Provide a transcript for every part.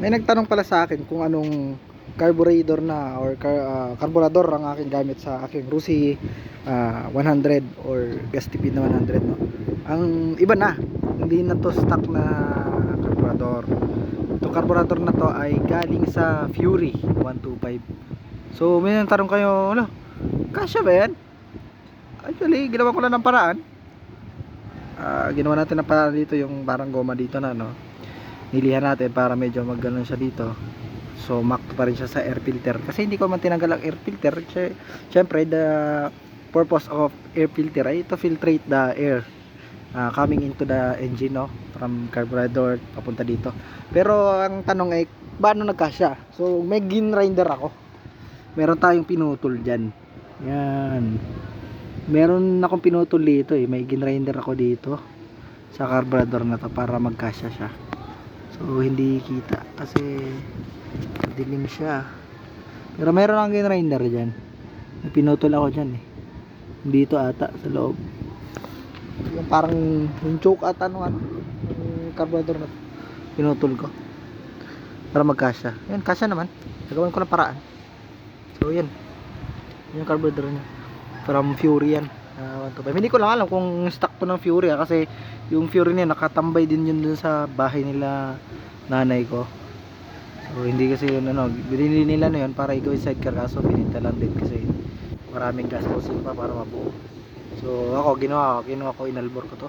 may nagtanong pala sa akin kung anong carburetor na or car, ah, carburetor ang aking gamit sa aking Rusi ah, 100 or gas na 100 no. Ang iba na, hindi na to stock na carburetor. Ito carburetor na to ay galing sa Fury 125. So may nagtanong kayo, ano, kasya ba yan? Actually, ginawa ko lang ng paraan. Ah, ginawa natin ng paraan dito yung parang goma dito na no. Nilihan natin para medyo magganon siya dito. So max pa rin siya sa air filter kasi hindi ko man tinanggal ang air filter. Sy- Syempre the purpose of air filter ay to filtrate the air ah, coming into the engine no from carburetor papunta dito. Pero ang tanong ay paano nagkasya? So may grinder ako. Meron tayong pinutol diyan. Yan. Meron akong pinutol dito eh. May grinder ako dito sa carburetor na to para magkasya siya. So hindi kita kasi dilim siya. Pero meron akong grinder diyan. May pinutol ako diyan eh. Dito ata sa loob. Yung parang yung choke ata nung ano, yung carburetor na to. pinutol ko. Para magkasya. Yan, kasya naman. Nagawan ko ng paraan. So yan. Yung carburetor niya. From Fury yan. Ah, 125. Hindi ko lang alam kung stock to ng Fury ah, kasi yung Fury niya nakatambay din yun dun sa bahay nila nanay ko. So hindi kasi yun ano, binili nila na yun para ikaw yung sidecar kaso bininta lang din kasi maraming gastusin pa para mabuo. So ako ginawa ko, ginawa ko inalbor ko to.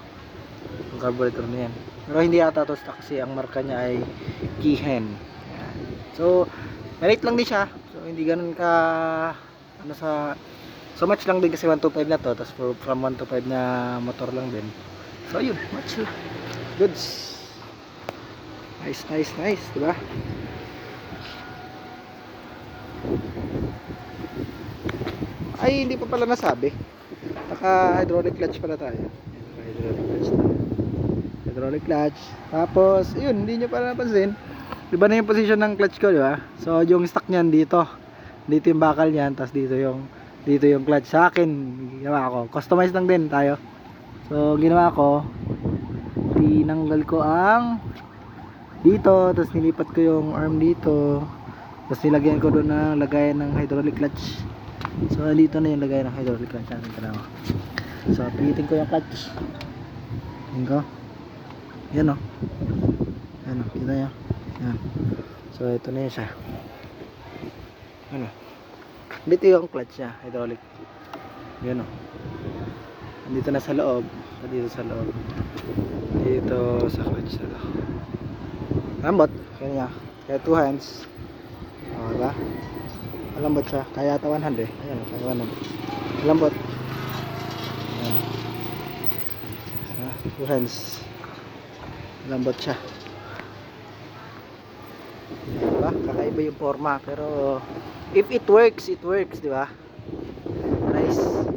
Yung carburetor na yan. Pero hindi ata to stock kasi ang marka niya ay Kihen. So maliit lang din siya. So hindi ganun ka ano sa So match lang din kasi 125 na to Tapos from 125 na motor lang din. So yun, match lang Goods. Nice, nice, nice Diba? Ay, hindi pa pala nasabi. Naka hydraulic clutch pala tayo. Hydraulic clutch tayo. Hydraulic clutch. Tapos, yun, hindi nyo pala napansin. Iba na yung position ng clutch ko, di ba? So, yung stock niyan dito. Dito yung bakal niyan Tapos dito yung dito yung clutch. Sa akin ginawa ko. Customize lang din tayo. So ginawa ko tinanggal ko ang dito tapos nilipat ko yung arm dito. Tapos nilagyan ko doon ng lagayan ng hydraulic clutch. So dito na yung lagayan ng hydraulic clutch. Natin tanawa so pihitin ko yung clutch. Yun ko. Yan o yan o kita nyo yan so ito na yun siya. Ano dito yung clutch niya, hydraulic. Yun o. Nandito na sa loob. Dito sa loob. Dito sa clutch loob. Lambot. Kaya niya. Kaya two hands. O, diba? Malambot siya. Kaya ata 100 eh. Ayan o, kaya 100. Malambot. Ayan. Diba? Two hands. Malambot siya. Kakaiba yung forma. Pero if it works, it works, di ba? Nice.